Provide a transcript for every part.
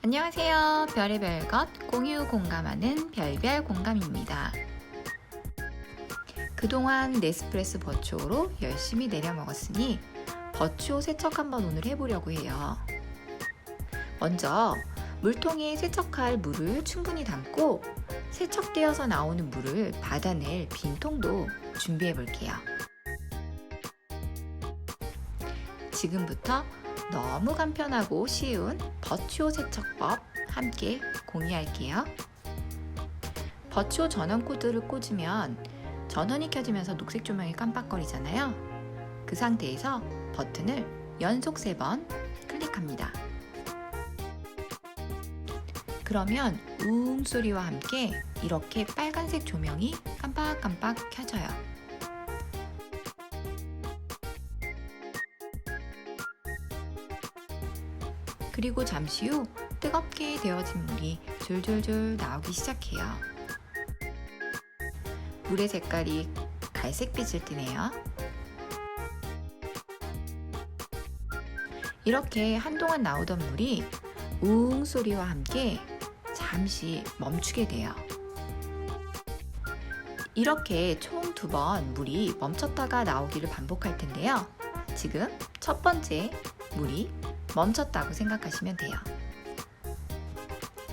안녕하세요. 별의별 것 공유 공감하는 별별 공감입니다. 그동안 네스프레소 버추어로 열심히 내려 먹었으니 버추어 세척 한번 오늘 해보려고 해요. 먼저 물통에 세척할 물을 충분히 담고 세척되어서 나오는 물을 받아낼 빈통도 준비해 볼게요. 지금부터 너무 간편하고 쉬운 버추어 세척법 함께 공유할게요. 버추어 전원 코드를 꽂으면 전원이 켜지면서 녹색 조명이 깜빡거리잖아요. 그 상태에서 버튼을 연속 3번 클릭합니다. 그러면 우웅 소리와 함께 이렇게 빨간색 조명이 깜빡깜빡 켜져요. 그리고 잠시 후 뜨겁게 데워진 물이 졸졸졸 나오기 시작해요. 물의 색깔이 갈색빛을 띠네요. 이렇게 한동안 나오던 물이 우웅 소리와 함께 잠시 멈추게 돼요. 이렇게 총 두 번 물이 멈췄다가 나오기를 반복할 텐데요. 지금 첫 번째 물이 멈췄다고 생각하시면 돼요.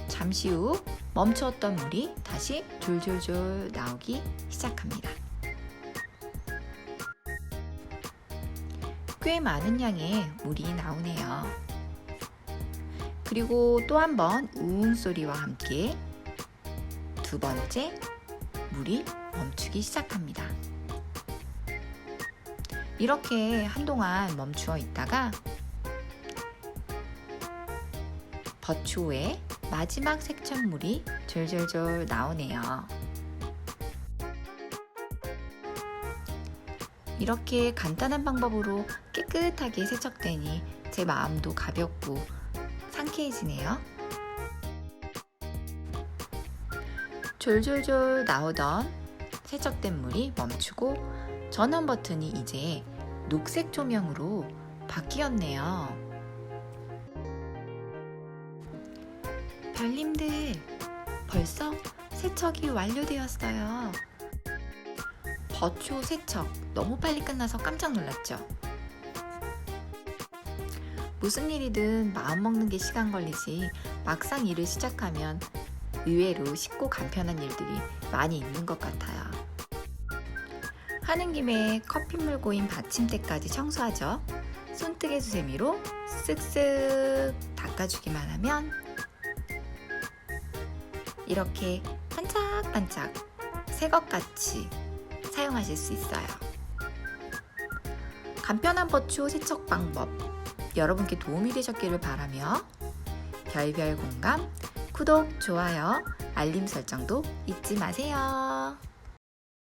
잠시 후 멈추었던 물이 다시 졸졸졸 나오기 시작합니다. 꽤 많은 양의 물이 나오네요. 그리고 또 한 번 우웅 소리와 함께 두 번째 물이 멈추기 시작합니다. 이렇게 한동안 멈추어 있다가 버추어의 마지막 색천물이 졸졸졸 나오네요. 이렇게 간단한 방법으로 깨끗하게 세척되니 제 마음도 가볍고 상쾌해지네요. 졸졸졸 나오던 세척된 물이 멈추고 전원 버튼이 이제 녹색 조명으로 바뀌었네요. 별님들, 벌써 세척이 완료되었어요. 버추어 세척 너무 빨리 끝나서 깜짝 놀랐죠? 무슨 일이든 마음 먹는 게 시간 걸리지 막상 일을 시작하면 의외로 쉽고 간편한 일들이 많이 있는 것 같아요. 하는 김에 커피물 고인 받침대까지 청소하죠. 손뜨개 수세미로 쓱쓱 닦아주기만 하면 이렇게 반짝반짝 새것같이 사용하실 수 있어요. 간편한 버추어 세척 방법 여러분께 도움이 되셨기를 바라며 별별 공감 구독, 좋아요, 알림 설정도 잊지 마세요.